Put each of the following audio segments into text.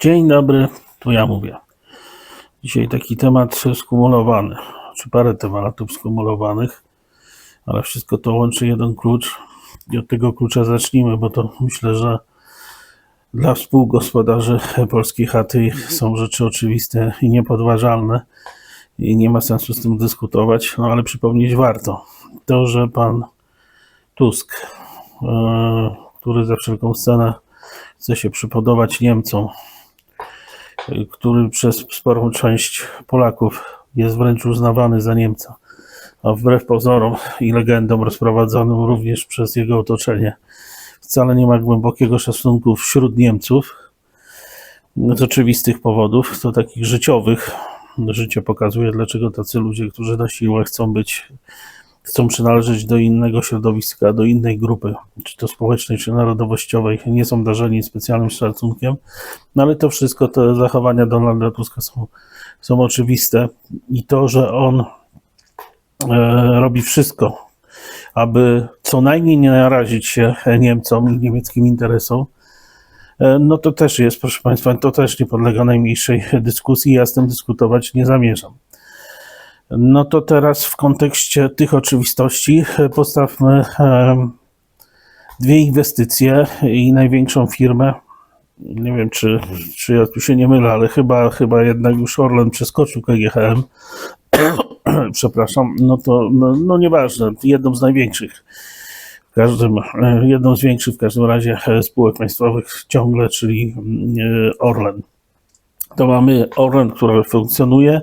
Dzień dobry, tu ja mówię. Dzisiaj taki temat skumulowany, czy parę tematów skumulowanych, ale wszystko to łączy jeden klucz i od tego klucza zacznijmy, bo to myślę, że dla współgospodarzy polskiej chaty są rzeczy oczywiste i niepodważalne i nie ma sensu z tym dyskutować, no ale przypomnieć warto to, że pan Tusk, e, który za wszelką cenę chce się przypodobać Niemcom, który przez sporą część Polaków jest wręcz uznawany za Niemca, a wbrew pozorom i legendom rozprowadzonym również przez jego otoczenie, wcale nie ma głębokiego szacunku wśród Niemców z oczywistych powodów, to takich życiowych. Życie pokazuje, dlaczego tacy ludzie, którzy na siłę chcą być chcą przynależeć do innego środowiska, do innej grupy, czy to społecznej, czy narodowościowej, nie są darzeni specjalnym szacunkiem, no ale to wszystko, te zachowania Donalda Tuska są, są oczywiste. I to, że on e, robi wszystko, aby co najmniej nie narazić się Niemcom i niemieckim interesom, e, no to też jest, proszę Państwa, to też nie podlega najmniejszej dyskusji, ja z tym dyskutować nie zamierzam. No to teraz w kontekście tych oczywistości e, postawmy dwie inwestycje i największą firmę. Nie wiem, czy, czy ja tu się nie mylę, ale chyba, chyba jednak już Orlen przeskoczył KGHM. Przepraszam, no to no, no nieważne, jedną z największych. W każdym, e, jedną z większych w każdym razie e, spółek państwowych ciągle, czyli e, Orlen. To mamy Orlen, który funkcjonuje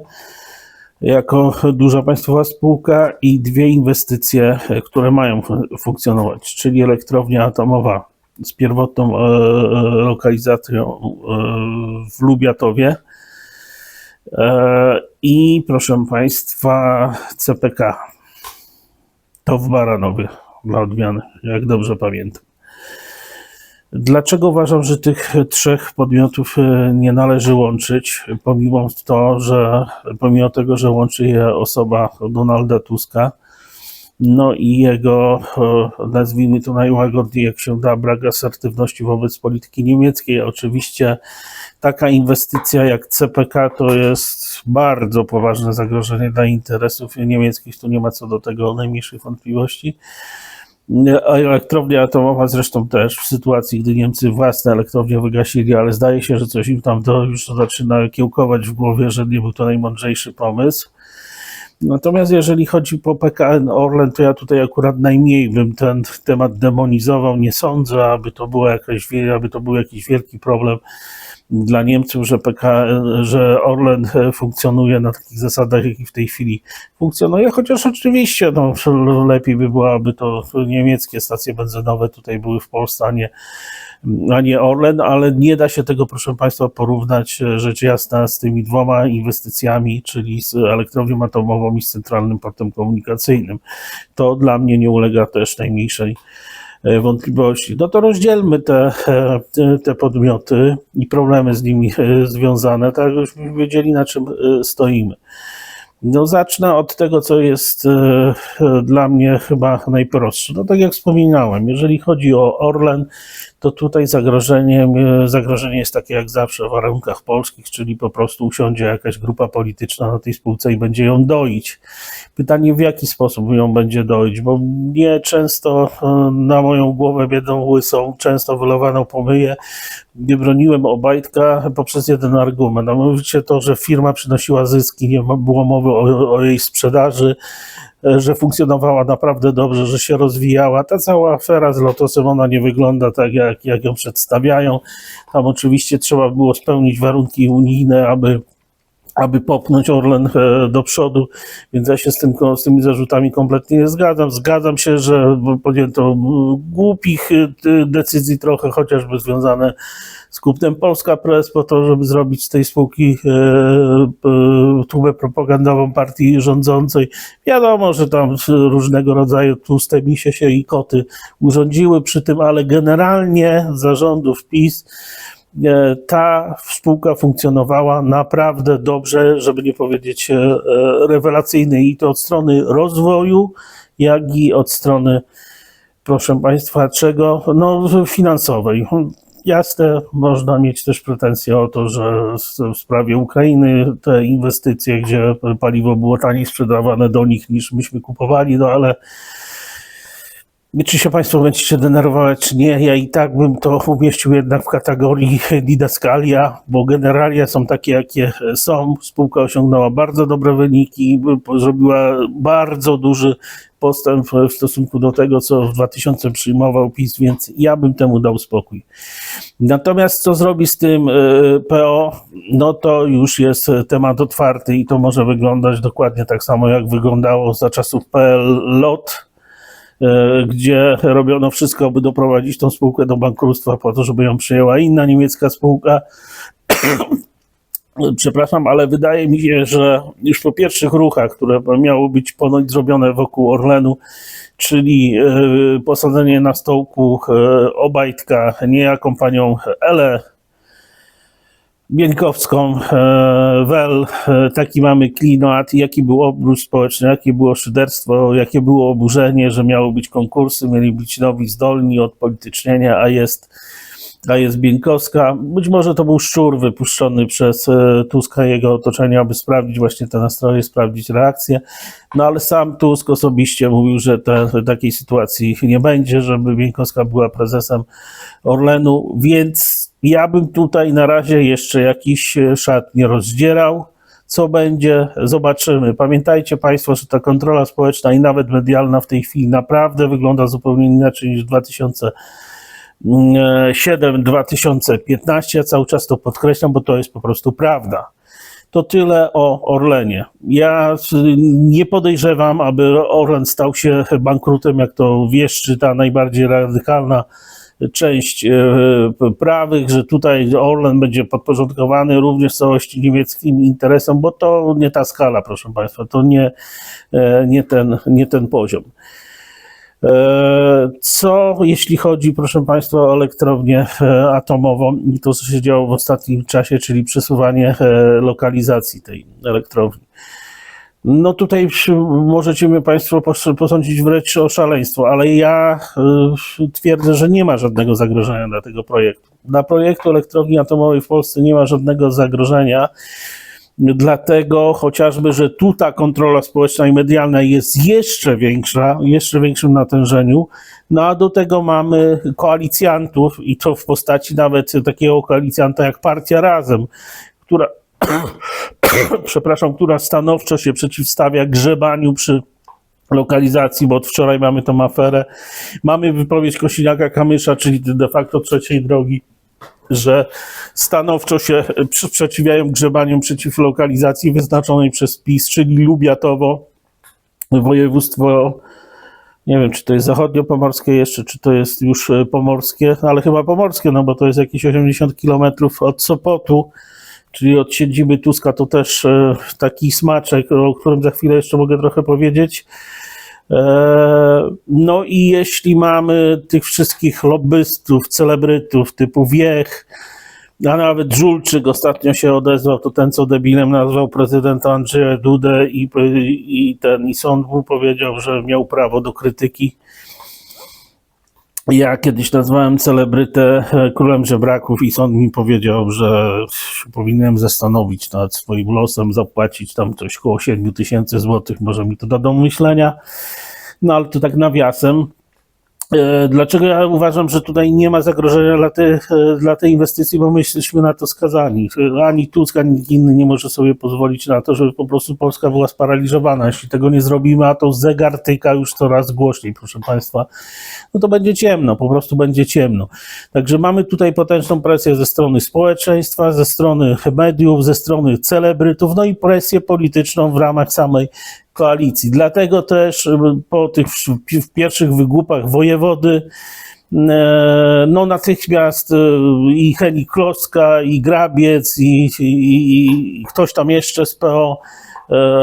jako duża państwowa spółka i dwie inwestycje, które mają fun- funkcjonować, czyli elektrownia atomowa z pierwotną e, lokalizacją e, w Lubiatowie e, i proszę Państwa CPK to w Baranowie dla odmiany, jak dobrze pamiętam. Dlaczego uważam, że tych trzech podmiotów e, nie należy łączyć, pomimo to, że pomimo tego, że łączy je osoba Donalda Tuska, no i jego, e, nazwijmy to najłagodniej jak się da, brak asertywności wobec polityki niemieckiej. Oczywiście taka inwestycja jak CPK to jest bardzo poważne zagrożenie dla interesów niemieckich, tu nie ma co do tego najmniejszych wątpliwości. Elektrownia atomowa zresztą też w sytuacji, gdy Niemcy własne elektrownie wygasili, ale zdaje się, że coś im tam to już zaczyna kiełkować w głowie, że nie był to najmądrzejszy pomysł. Natomiast jeżeli chodzi po PKN Orlen, to ja tutaj akurat najmniej bym ten temat demonizował. Nie sądzę, aby to, było jakaś, aby to był jakiś wielki problem dla Niemców, że, PKN, że Orlen e, funkcjonuje na takich zasadach, jaki w tej chwili funkcjonuje, chociaż oczywiście no, lepiej by było, aby to niemieckie stacje benzynowe tutaj były w Polsce, a nie, a nie Orlen, ale nie da się tego, proszę Państwa, porównać e, rzecz jasna z tymi dwoma inwestycjami, czyli z elektrownią atomową i z centralnym portem komunikacyjnym. To dla mnie nie ulega też najmniejszej wątpliwości. No to rozdzielmy te, e, te, podmioty i problemy z nimi e, związane, tak żebyśmy wiedzieli, na czym e, stoimy. No zacznę od tego, co jest e, e, dla mnie chyba najprostsze. No tak jak wspominałem, jeżeli chodzi o Orlen, to tutaj zagrożeniem, e, zagrożenie jest takie jak zawsze w warunkach polskich, czyli po prostu usiądzie jakaś grupa polityczna na tej spółce i będzie ją doić. Pytanie, w jaki sposób ją będzie doić, bo mnie często e, na moją głowę biedą łysą, często wylewaną pomyję. Nie broniłem Obajtka poprzez jeden argument, a mianowicie to, że firma przynosiła zyski, nie było mowy o, o jej sprzedaży, że funkcjonowała naprawdę dobrze, że się rozwijała. Ta cała afera z Lotosem, ona nie wygląda tak, jak, jak ją przedstawiają. Tam oczywiście trzeba było spełnić warunki unijne, aby aby popchnąć Orlen e, do przodu, więc ja się z, tym, z tymi zarzutami kompletnie nie zgadzam. Zgadzam się, że podjęto głupich e, decyzji trochę, chociażby związane z kupnem Polska Press po to, żeby zrobić z tej spółki e, tubę propagandową partii rządzącej. Wiadomo, że tam różnego rodzaju tłuste misie się i koty urządziły przy tym, ale generalnie zarządów PiS ta spółka funkcjonowała naprawdę dobrze, żeby nie powiedzieć e, e, rewelacyjnie i to od strony rozwoju, jak i od strony, proszę Państwa, czego? No, finansowej. Jasne, można mieć też pretensje o to, że w sprawie Ukrainy te inwestycje, gdzie paliwo było taniej sprzedawane do nich niż myśmy kupowali, no ale czy się Państwo będziecie denerwować, czy nie, ja i tak bym to umieścił jednak w kategorii didaskalia, bo generalia są takie, jakie są. Spółka osiągnęła bardzo dobre wyniki, zrobiła bardzo duży postęp w stosunku do tego, co w 2000 przyjmował PiS, więc ja bym temu dał spokój. Natomiast co zrobi z tym y, PO, no to już jest temat otwarty i to może wyglądać dokładnie tak samo, jak wyglądało za czasów PL LOT, e, gdzie robiono wszystko, by doprowadzić tą spółkę do bankructwa po to, żeby ją przyjęła inna niemiecka spółka. Przepraszam, ale wydaje mi się, że już po pierwszych ruchach, które miały być ponoć zrobione wokół Orlenu, czyli e, posadzenie na stołku e, Obajtka niejaką panią Elę Bieńkowską, e, Wel, e, taki mamy klimat, jaki był obrót społeczny, jakie było szyderstwo, jakie było oburzenie, że miały być konkursy, mieli być nowi zdolni od politycznienia, a jest, a jest Bieńkowska. Być może to był szczur wypuszczony przez e, Tuska i jego otoczenie, aby sprawdzić właśnie te nastroje, sprawdzić reakcję. No ale sam Tusk osobiście mówił, że te, takiej sytuacji nie będzie, żeby Bieńkowska była prezesem Orlenu, więc ja bym tutaj na razie jeszcze jakiś e, szat nie rozdzierał. Co będzie, zobaczymy. Pamiętajcie Państwo, że ta kontrola społeczna i nawet medialna w tej chwili naprawdę wygląda zupełnie inaczej niż w 2007-2015. Ja cały czas to podkreślam, bo to jest po prostu prawda. To tyle o Orlenie. Ja nie podejrzewam, aby Orlen stał się bankrutem, jak to wieszczy ta najbardziej radykalna część e, prawych, że tutaj Orlen będzie podporządkowany również całości niemieckim interesom, bo to nie ta skala, proszę Państwa, to nie, e, nie, ten, nie ten poziom. E, Co jeśli chodzi, proszę Państwa, o elektrownię atomową i to, co się działo w ostatnim czasie, czyli przesuwanie lokalizacji tej elektrowni? No tutaj możecie mnie Państwo pos- posądzić wręcz o szaleństwo, ale ja y, twierdzę, że nie ma żadnego zagrożenia dla tego projektu. Dla projektu elektrowni atomowej w Polsce nie ma żadnego zagrożenia, dlatego chociażby, że tu ta kontrola społeczna i medialna jest jeszcze większa, jeszcze większym natężeniu, no a do tego mamy koalicjantów i to w postaci nawet takiego koalicjanta jak Partia Razem, która przepraszam, która stanowczo się przeciwstawia grzebaniu przy lokalizacji, bo od wczoraj mamy tą aferę. Mamy wypowiedź Kosiniaka-Kamysza, czyli de facto trzeciej drogi, że stanowczo się sprzeciwiają grzebaniom przeciw lokalizacji wyznaczonej przez PiS, czyli Lubiatowo, województwo nie wiem, czy to jest zachodnio-pomorskie jeszcze, czy to jest już e, pomorskie, ale chyba pomorskie, no bo to jest jakieś 80 kilometrów od Sopotu, czyli od siedziby Tuska, to też e, taki smaczek, o którym za chwilę jeszcze mogę trochę powiedzieć. E, No i jeśli mamy tych wszystkich lobbystów, celebrytów typu Wiech, a nawet Żulczyk ostatnio się odezwał, to ten co debilem nazwał prezydenta Andrzeja Dudę i, i ten i sąd mu powiedział, że miał prawo do krytyki. Ja kiedyś nazwałem celebrytę e, królem żebraków i sąd mi powiedział, że powinienem zastanowić nad swoim losem, zapłacić tam coś około 7 tysięcy złotych, może mi to da do myślenia. No ale to tak nawiasem. E, Dlaczego ja uważam, że tutaj nie ma zagrożenia dla, tych, e, dla tej inwestycji, bo my jesteśmy na to skazani. Ani Tusk, ani nikt inny nie może sobie pozwolić na to, żeby po prostu Polska była sparaliżowana. Jeśli tego nie zrobimy, a to zegar tyka już coraz głośniej, proszę Państwa, no to będzie ciemno, po prostu będzie ciemno. Także mamy tutaj potężną presję ze strony społeczeństwa, ze strony mediów, ze strony celebrytów, no i presję polityczną w ramach samej koalicji. Dlatego też po tych w- pierwszych wygłupach wojewody e, no natychmiast e, i Heni Kloska, i Grabiec, i, i, i ktoś tam jeszcze z PO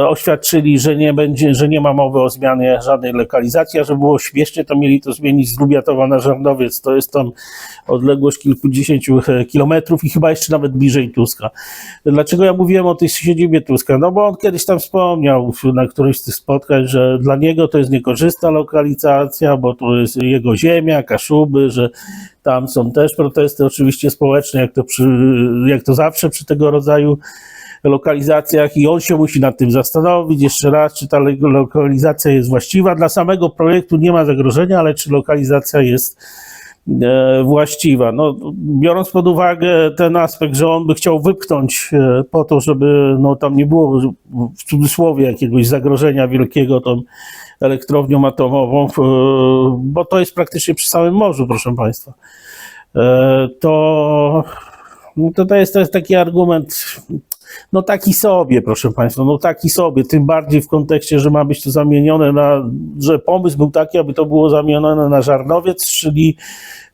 oświadczyli, że nie będzie, że nie ma mowy o zmianie żadnej lokalizacji, a żeby było śmiesznie, to mieli to zmienić z Lubiatowa na Żarnowiec, to jest tam odległość kilkudziesięciu e, kilometrów i chyba jeszcze nawet bliżej Tuska. Dlaczego ja mówiłem o tej siedzibie Tuska? No bo on kiedyś tam wspomniał na którymś z tych spotkań, że dla niego to jest niekorzystna lokalizacja, bo to jest jego ziemia, Kaszuby, że tam są też protesty oczywiście społeczne, jak to, przy, jak to zawsze przy tego rodzaju lokalizacjach i on się musi nad tym zastanowić jeszcze raz, czy ta lokalizacja jest właściwa. Dla samego projektu nie ma zagrożenia, ale czy lokalizacja jest e, właściwa. No, biorąc pod uwagę ten aspekt, że on by chciał wypchnąć e, po to, żeby no, tam nie było w cudzysłowie jakiegoś zagrożenia wielkiego tą elektrownią atomową, e, bo to jest praktycznie przy samym morzu, proszę Państwa. To, no to, to, jest, to jest taki argument, no taki sobie, proszę Państwa, no taki sobie, tym bardziej w kontekście, że ma być to zamienione na, że pomysł był taki, aby to było zamienione na żarnowiec, czyli,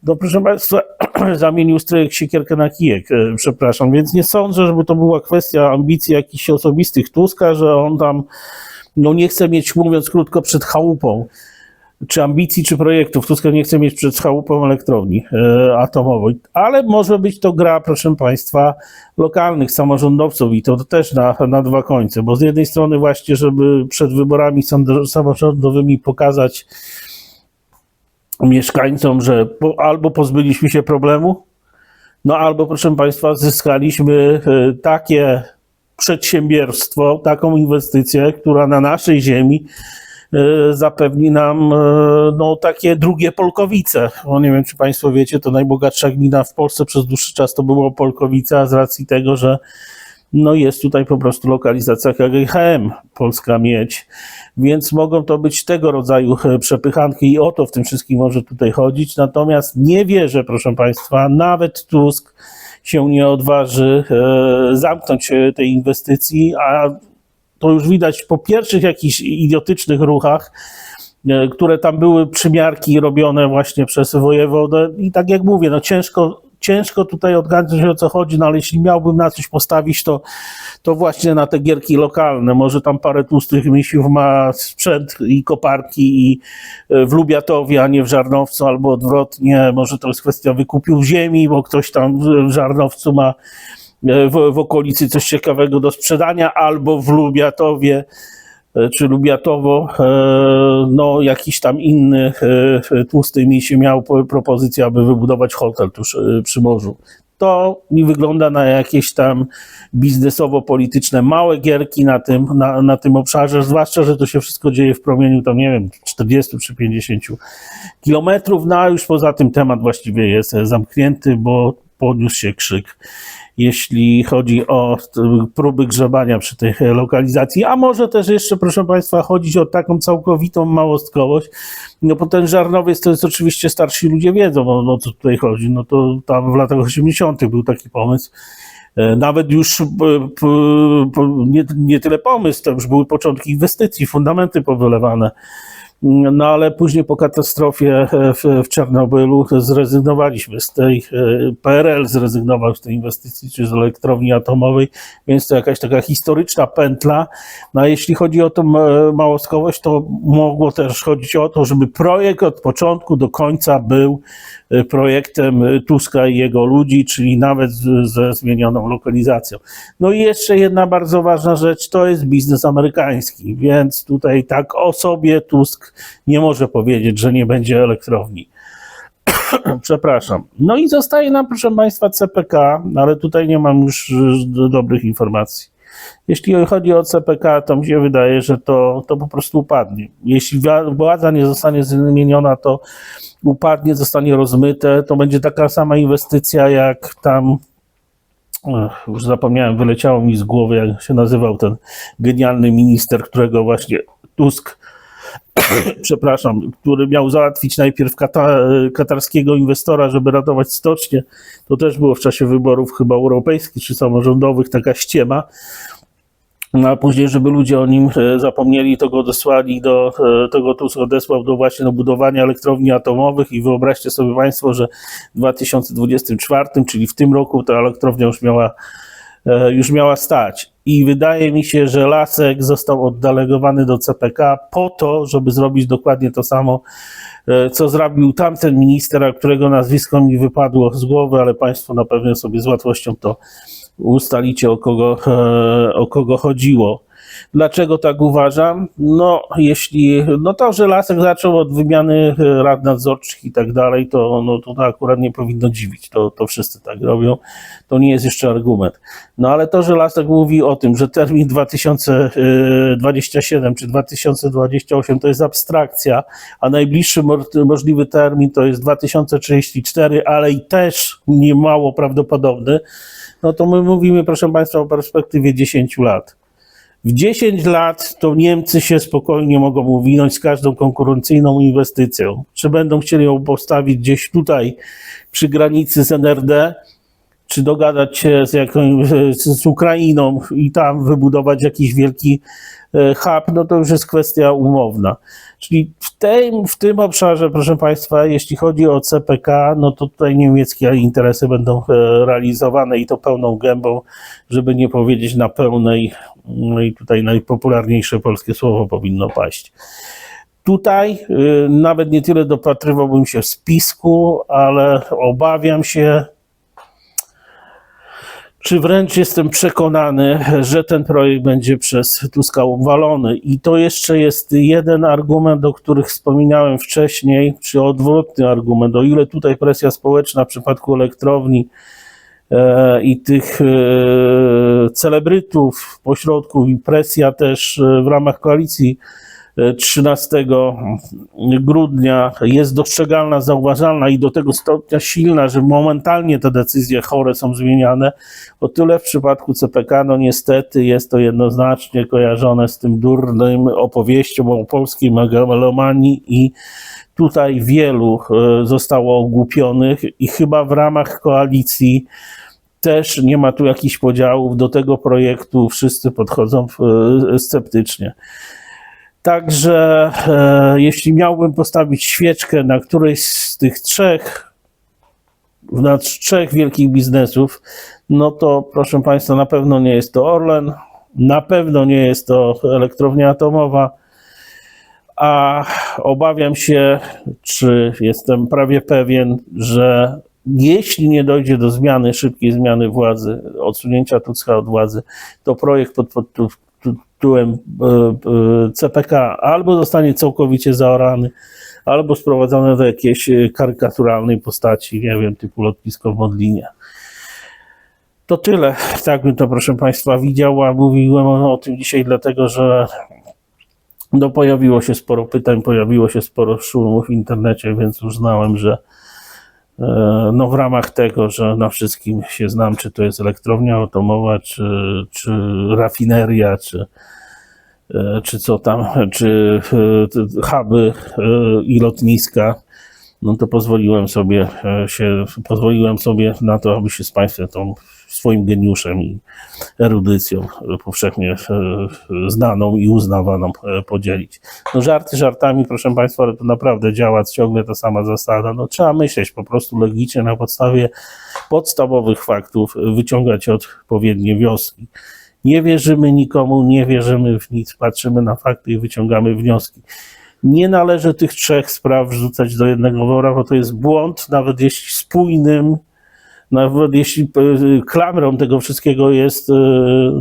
no proszę Państwa, zamienił stryjek siekierkę na kijek, e, przepraszam, więc nie sądzę, żeby to była kwestia ambicji jakichś osobistych Tuska, że on tam, no nie chce mieć, mówiąc krótko, przed chałupą, czy ambicji, czy projektów. Tusk nie chce mieć przed chałupą elektrowni e, atomowej, ale może być to gra, proszę Państwa, lokalnych samorządowców i to też na, na dwa końce, bo z jednej strony właśnie, żeby przed wyborami samorządowymi pokazać mieszkańcom, że po, albo pozbyliśmy się problemu, no albo, proszę Państwa, zyskaliśmy e, takie przedsiębiorstwo, taką inwestycję, która na naszej ziemi zapewni nam e, no, takie drugie Polkowice. Bo nie wiem, czy Państwo wiecie, to najbogatsza gmina w Polsce przez dłuższy czas to było Polkowice, a z racji tego, że no jest tutaj po prostu lokalizacja KGHM, Polska Miedź, więc mogą to być tego rodzaju e, przepychanki i o to w tym wszystkim może tutaj chodzić. Natomiast nie wierzę, proszę Państwa, nawet Tusk się nie odważy e, zamknąć e, tej inwestycji, a to już widać po pierwszych jakichś idiotycznych ruchach, e, które tam były przymiarki robione właśnie przez wojewodę. I tak jak mówię, no ciężko, ciężko tutaj odgadnąć o co chodzi, no ale jeśli miałbym na coś postawić, to, to właśnie na te gierki lokalne, może tam parę tłustych misiów ma sprzęt i koparki i e, w Lubiatowie, a nie w Żarnowcu, albo odwrotnie, może to jest kwestia wykupił ziemi, bo ktoś tam w- Żarnowcu ma w, w okolicy coś ciekawego do sprzedania, albo w Lubiatowie e, czy Lubiatowo, e, no jakiś tam inny e, tłusty misi miał po- propozycję, aby wybudować hotel tuż e, przy morzu. To mi wygląda na jakieś tam biznesowo-polityczne małe gierki na tym, na, na tym obszarze, zwłaszcza, że to się wszystko dzieje w promieniu tam, nie wiem, 40 czy 50 kilometrów, no a już poza tym temat właściwie jest e, zamknięty, bo podniósł się krzyk jeśli chodzi o t- próby grzebania przy tej e, lokalizacji, a może też jeszcze, proszę Państwa, chodzić o taką całkowitą małostkowość, no bo ten Żarnowiec to jest oczywiście starsi ludzie wiedzą, o, o co tutaj chodzi, no to tam w latach 80. był taki pomysł, E, nawet już e, nie, nie tyle pomysł, to już były początki inwestycji, fundamenty powylewane. No ale później po katastrofie e, w, w Czarnobylu zrezygnowaliśmy z tej, e, PRL zrezygnował z tej inwestycji, czy z elektrowni atomowej, więc to jakaś taka historyczna pętla. No a jeśli chodzi o tą e, małostkowość, to mogło też chodzić o to, żeby projekt od początku do końca był projektem Tuska i jego ludzi, czyli nawet ze zmienioną lokalizacją. No i jeszcze jedna bardzo ważna rzecz, to jest biznes amerykański, więc tutaj tak o sobie Tusk nie może powiedzieć, że nie będzie elektrowni. Przepraszam. No i zostaje nam, proszę Państwa, CPK, ale tutaj nie mam już y, do- dobrych informacji. Jeśli chodzi o CPK, to mi się wydaje, że to, to po prostu upadnie. Jeśli władza nie zostanie zmieniona, to upadnie, zostanie rozmyte. To będzie taka sama inwestycja jak tam. Już zapomniałem, wyleciało mi z głowy, jak się nazywał ten genialny minister, którego właśnie Tusk przepraszam, który miał załatwić najpierw kata, katarskiego inwestora, żeby ratować stocznie. To też było w czasie wyborów chyba europejskich czy samorządowych, taka ściema. No a później, żeby ludzie o nim e, zapomnieli, to go odesłali do, e, to go Tusk odesłał do właśnie do budowania elektrowni atomowych i wyobraźcie sobie Państwo, że w 2024, czyli w tym roku ta elektrownia już miała, e, już miała stać. I wydaje mi się, że Lasek został oddelegowany do CPK po to, żeby zrobić dokładnie to samo, e, co zrobił tamten minister, którego nazwisko mi wypadło z głowy, ale Państwo na pewno sobie z łatwością to ustalicie, o kogo, e, o kogo chodziło. Dlaczego tak uważam? No, jeśli, no to, że Lasek zaczął od wymiany e, rad nadzorczych i tak dalej, to, no, to akurat nie powinno dziwić. To, to wszyscy tak robią. To nie jest jeszcze argument. No ale to, że Lasek mówi o tym, że termin 2027 czy 2028 to jest abstrakcja, a najbliższy mo- możliwy termin to jest 2034, ale i też nie mało prawdopodobny, no to my mówimy, proszę Państwa, o perspektywie 10 lat. W 10 lat to Niemcy się spokojnie mogą uwinąć z każdą konkurencyjną inwestycją. Czy będą chcieli ją postawić gdzieś tutaj przy granicy z NRD, czy dogadać się z, jakąś, z Ukrainą i tam wybudować jakiś wielki e, hub, no to już jest kwestia umowna. Czyli w tym, w tym obszarze, proszę Państwa, jeśli chodzi o CPK, no to tutaj niemieckie interesy będą e, realizowane i to pełną gębą, żeby nie powiedzieć na pełnej, no i tutaj najpopularniejsze polskie słowo powinno paść. Tutaj y, nawet nie tyle dopatrywałbym się spisku, ale obawiam się, czy wręcz jestem przekonany, że ten projekt będzie przez Tuska uwalony. I to jeszcze jest jeden argument, o których wspominałem wcześniej, czy odwrotny argument. O ile tutaj presja społeczna w przypadku elektrowni e, i tych e, celebrytów pośrodków i presja też e, w ramach koalicji 13 grudnia jest dostrzegalna, zauważalna i do tego stopnia silna, że momentalnie te decyzje chore są zmieniane, o tyle w przypadku CPK, no niestety jest to jednoznacznie kojarzone z tym durnym opowieścią o polskiej megalomanii i tutaj wielu e, zostało ogłupionych i chyba w ramach koalicji też nie ma tu jakichś podziałów do tego projektu, wszyscy podchodzą e, sceptycznie. Także e, jeśli miałbym postawić świeczkę na którejś z tych trzech, na trzech wielkich biznesów, no to proszę Państwa, na pewno nie jest to Orlen, na pewno nie jest to elektrownia atomowa, a obawiam się, czy jestem prawie pewien, że jeśli nie dojdzie do zmiany, szybkiej zmiany władzy, odsunięcia Tuska od władzy, to projekt pod, pod tytułem e, e, CPK albo zostanie całkowicie zaorany, albo sprowadzony do jakiejś e, karykaturalnej postaci, nie wiem, typu lotnisko w Modlinie. To tyle. Tak bym to, proszę Państwa, widział, a mówiłem o, tym dzisiaj dlatego, że no, pojawiło się sporo pytań, pojawiło się sporo szumów w internecie, więc uznałem, że no w ramach tego, że na wszystkim się znam, czy to jest elektrownia atomowa, czy, czy rafineria, czy, e, czy co tam, czy e, huby e, i lotniska, no to pozwoliłem sobie e, się, pozwoliłem sobie na to, aby się z Państwem tą swoim geniuszem i erudycją e, powszechnie e, znaną i uznawaną e, podzielić. No żarty żartami, proszę Państwa, ale to naprawdę działa ciągle ta sama zasada. No trzeba myśleć po prostu logicznie na podstawie podstawowych faktów, wyciągać odpowiednie wnioski. Nie wierzymy nikomu, nie wierzymy w nic, patrzymy na fakty i wyciągamy wnioski. Nie należy tych trzech spraw wrzucać do jednego wora, bo to jest błąd, nawet jeśli spójnym, nawet jeśli e, klamrą tego wszystkiego jest e,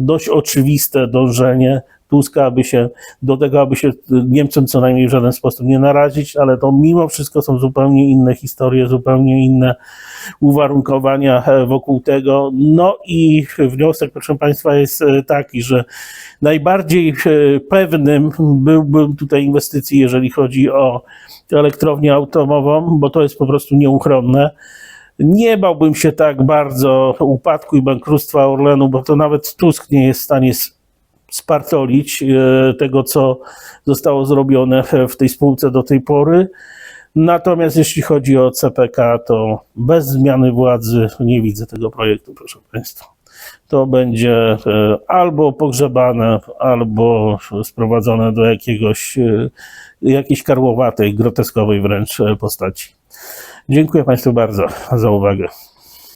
dość oczywiste dążenie Tuska, aby się do tego, aby się Niemcom co najmniej w żaden sposób nie narazić, ale to mimo wszystko są zupełnie inne historie, zupełnie inne uwarunkowania e, wokół tego. No i wniosek, proszę Państwa, jest taki, że najbardziej pewnym byłbym tutaj inwestycji, jeżeli chodzi o elektrownię atomową, bo to jest po prostu nieuchronne. Nie bałbym się tak bardzo upadku i bankructwa Orlenu, bo to nawet Tusk nie jest w stanie spartolić e, tego, co zostało zrobione w tej spółce do tej pory. Natomiast jeśli chodzi o CPK, to bez zmiany władzy nie widzę tego projektu, proszę Państwa. To będzie e, albo pogrzebane, albo sprowadzone do jakiegoś, e, jakiejś karłowatej, groteskowej wręcz postaci. Dziękuję Państwu bardzo za uwagę.